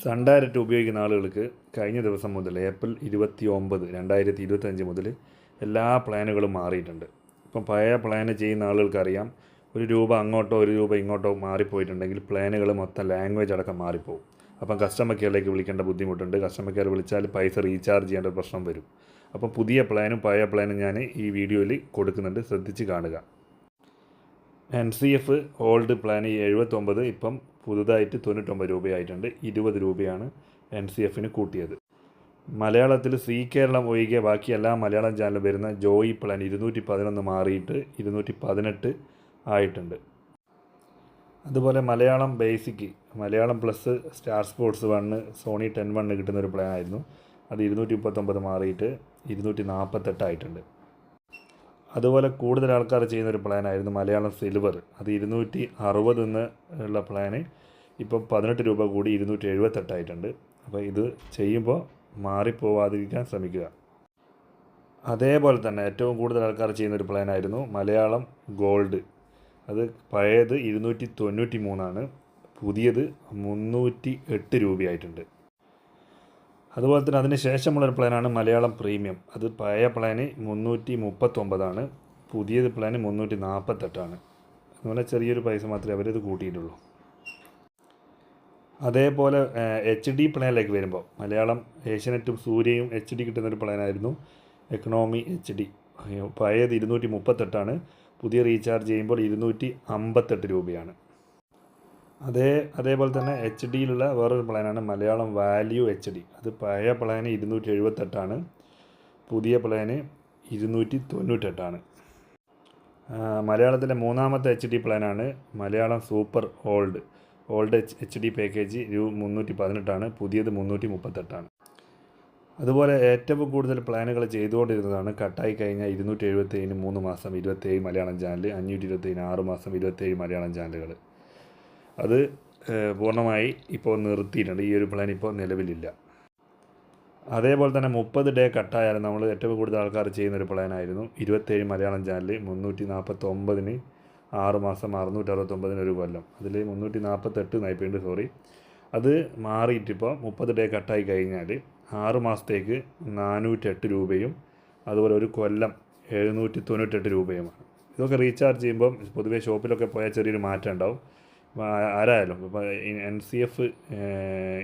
Sun direct ഉപയോഗിക്കുന്ന ആളുകൾക്ക് കഴിഞ്ഞ ദിവസം മുതൽ ഏപ്രിൽ ഇരുപത്തി ഒമ്പത് രണ്ടായിരത്തി ഇരുപത്തഞ്ച് മുതൽ എല്ലാ പ്ലാനുകളും മാറിയിട്ടുണ്ട്. ഇപ്പം പഴയ പ്ലാന് ചെയ്യുന്ന ആളുകൾക്കറിയാം ഒരു രൂപ അങ്ങോട്ടോ ഒരു രൂപ ഇങ്ങോട്ടോ മാറിപ്പോയിട്ടുണ്ടെങ്കിൽ പ്ലാനുകൾ മൊത്തം ലാംഗ്വേജ് അടക്കം മാറിപ്പോകും അപ്പം കസ്റ്റമർ കെയറിലേക്ക് വിളിക്കേണ്ട ബുദ്ധിമുട്ടുണ്ട്. കസ്റ്റമർ കെയർ വിളിച്ചാൽ പൈസ റീചാർജ് ചെയ്യേണ്ട പ്രശ്നം വരും. അപ്പം പുതിയ പ്ലാനും പഴയ പ്ലാനും ഞാൻ ഈ വീഡിയോയിൽ കൊടുക്കുന്നുണ്ട്. ശ്രദ്ധിച്ച് കാണുക. N C F old plan എഴുപത്തൊമ്പത് ഇപ്പം പുതുതായിട്ട് തൊണ്ണൂറ്റൊമ്പത് രൂപയായിട്ടുണ്ട്. ഇരുപത് രൂപയാണ് എൻ സി എഫിന് കൂട്ടിയത്. മലയാളത്തിൽ സി കേരളം ഒഴികെ ബാക്കി എല്ലാ മലയാളം ചാനലും വരുന്ന ജോയി പ്ലാൻ ഇരുന്നൂറ്റി പതിനൊന്ന് മാറിയിട്ട് ഇരുന്നൂറ്റി പതിനെട്ട് ആയിട്ടുണ്ട്. അതുപോലെ Malayalam basic Malayalam plus Star Sports one Sony Ten one കിട്ടുന്ന ഒരു പ്ലാൻ ആയിരുന്നു അത് ഇരുന്നൂറ്റി മുപ്പത്തൊമ്പത് മാറിയിട്ട് ഇരുന്നൂറ്റി നാൽപ്പത്തെട്ടായിട്ടുണ്ട് അതുപോലെ കൂടുതൽ ആൾക്കാർ ചെയ്യുന്ന ഒരു പ്ലാനായിരുന്നു മലയാളം സിൽവർ. അത് ഇരുന്നൂറ്റി അറുപത് എന്ന് ഉള്ള പ്ലാന്. ഇപ്പം പതിനെട്ട് രൂപ കൂടി ഇരുന്നൂറ്റി എഴുപത്തെട്ടായിട്ടുണ്ട്. അപ്പോൾ ഇത് ചെയ്യുമ്പോൾ മാറിപ്പോവാതിരിക്കാൻ ശ്രമിക്കുക. അതേപോലെ തന്നെ ഏറ്റവും കൂടുതൽ ആൾക്കാർ ചെയ്യുന്ന ഒരു പ്ലാനായിരുന്നു മലയാളം ഗോൾഡ്. അത് പഴയത് ഇരുന്നൂറ്റി തൊണ്ണൂറ്റി മൂന്നാണ് പുതിയത് മുന്നൂറ്റി എട്ട് രൂപയായിട്ടുണ്ട്. അതുപോലെ തന്നെ അതിന് ശേഷമുള്ളൊരു പ്ലാനാണ് മലയാളം പ്രീമിയം. അത് പഴയ പ്ലാന് മുന്നൂറ്റി മുപ്പത്തൊമ്പതാണ് പുതിയത് പ്ലാന് മുന്നൂറ്റി നാൽപ്പത്തെട്ടാണ് അതുപോലെ ചെറിയൊരു പൈസ മാത്രമേ അവരിത് കൂട്ടിയിട്ടുള്ളൂ. അതേപോലെ എച്ച് ഡി പ്ലാനിലേക്ക് വരുമ്പോൾ മലയാളം ഏഷ്യനെറ്റും സൂര്യയും എച്ച് ഡി കിട്ടുന്നൊരു പ്ലാനായിരുന്നു എക്കണോമി എച്ച് ഡി. പഴയത് ഇരുന്നൂറ്റി മുപ്പത്തെട്ടാണ് പുതിയ റീചാർജ് ചെയ്യുമ്പോൾ ഇരുന്നൂറ്റി അമ്പത്തെട്ട് രൂപയാണ്. അതേ അതേപോലെ തന്നെ എച്ച് ഡിയിലുള്ള വേറൊരു പ്ലാനാണ് മലയാളം വാല്യൂ എച്ച് ഡി അത് പഴയ പ്ലാന് ഇരുന്നൂറ്റി എഴുപത്തെട്ടാണ് പുതിയ പ്ലാന് ഇരുന്നൂറ്റി തൊണ്ണൂറ്റെട്ടാണ് മലയാളത്തിലെ മൂന്നാമത്തെ എച്ച് ഡി പ്ലാനാണ് Malayalam super old old H H D package രൂ മുന്നൂറ്റി പതിനെട്ടാണ് പുതിയത് മുന്നൂറ്റി മുപ്പത്തെട്ടാണ് അതുപോലെ ഏറ്റവും കൂടുതൽ പ്ലാനുകൾ ചെയ്തുകൊണ്ടിരുന്നതാണ് കട്ടായി കഴിഞ്ഞാൽ ഇരുന്നൂറ്റി എഴുപത്തേഴിന് മൂന്ന് മാസം ഇരുപത്തേഴ് മലയാളം ചാനൽ അഞ്ഞൂറ്റി ഇരുപത്തേഴിന് ആറ് മാസം ഇരുപത്തേഴ് മലയാളം ചാനലുകൾ അത് പൂർണമായി ഇപ്പോൾ നിർത്തിയിട്ടുണ്ട്. ഈ ഒരു പ്ലാൻ ഇപ്പോൾ നിലവിലില്ല. അതേപോലെ തന്നെ മുപ്പത് ഡേ കട്ടായാലും നമ്മൾ ഏറ്റവും കൂടുതൽ ആൾക്കാർ ചെയ്യുന്നൊരു പ്ലാനായിരുന്നു ഇരുപത്തേഴ് മലയാളം ചാനൽ മുന്നൂറ്റി നാൽപ്പത്തൊമ്പതിന് ആറ് മാസം അറുന്നൂറ്റി അറുപത്തൊമ്പതിന് ഒരു കൊല്ലം. അതിൽ മുന്നൂറ്റി നാൽപ്പത്തെട്ട് നയിപ്പുണ്ട് സോറി അത് മാറിയിട്ടിപ്പോൾ മുപ്പത് ഡേ കട്ടായി കഴിഞ്ഞാൽ ആറ് മാസത്തേക്ക് നാനൂറ്റെട്ട് രൂപയും അതുപോലെ ഒരു കൊല്ലം എഴുന്നൂറ്റി തൊണ്ണൂറ്റെട്ട് രൂപയുമാണ്. ഇതൊക്കെ റീചാർജ് ചെയ്യുമ്പം പൊതുവേ ഷോപ്പിലൊക്കെ പോയാൽ ചെറിയൊരു മാറ്റം ഉണ്ടാവും. ആരായാലും. ഇപ്പോൾ എൻ സി എഫ്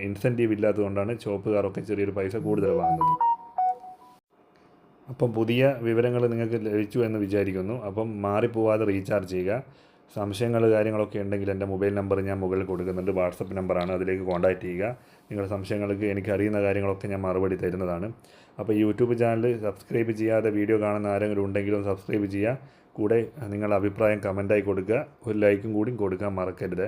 ഇൻസെന്റീവ് ഇല്ലാത്തതുകൊണ്ടാണ് ചുവപ്പുകാരൊക്കെ ചെറിയൊരു പൈസ കൂടുതൽ വാങ്ങുന്നത്. അപ്പം പുതിയ വിവരങ്ങൾ നിങ്ങൾക്ക് ലഭിച്ചു എന്ന് വിചാരിക്കുന്നു. അപ്പം മാറിപ്പോവാതെ റീചാർജ് ചെയ്യുക. സംശയങ്ങൾ കാര്യങ്ങളൊക്കെ ഉണ്ടെങ്കിൽ എന്റെ മൊബൈൽ നമ്പർ ഞാൻ മുകളിൽ കൊടുക്കുന്നുണ്ട്. വാട്സപ്പ് നമ്പറാണ്. അതിലേക്ക് കോൺടാക്റ്റ് ചെയ്യുക. നിങ്ങളുടെ സംശയങ്ങൾക്ക് എനിക്ക് അറിയുന്ന കാര്യങ്ങളൊക്കെ ഞാൻ മറുപടി തരുന്നതാണ്. അപ്പോൾ യൂട്യൂബ് ചാനൽ സബ്സ്ക്രൈബ് ചെയ്യാതെ വീഡിയോ കാണുന്ന ആരെങ്കിലും ഉണ്ടെങ്കിലും സബ്സ്ക്രൈബ് ചെയ്യുക. കൂടെ നിങ്ങളുടെ അഭിപ്രായം കമന്റായി കൊടുക്കുക. ഒരു ലൈക്കും കൂടി കൊടുക്കാൻ മറക്കരുത്.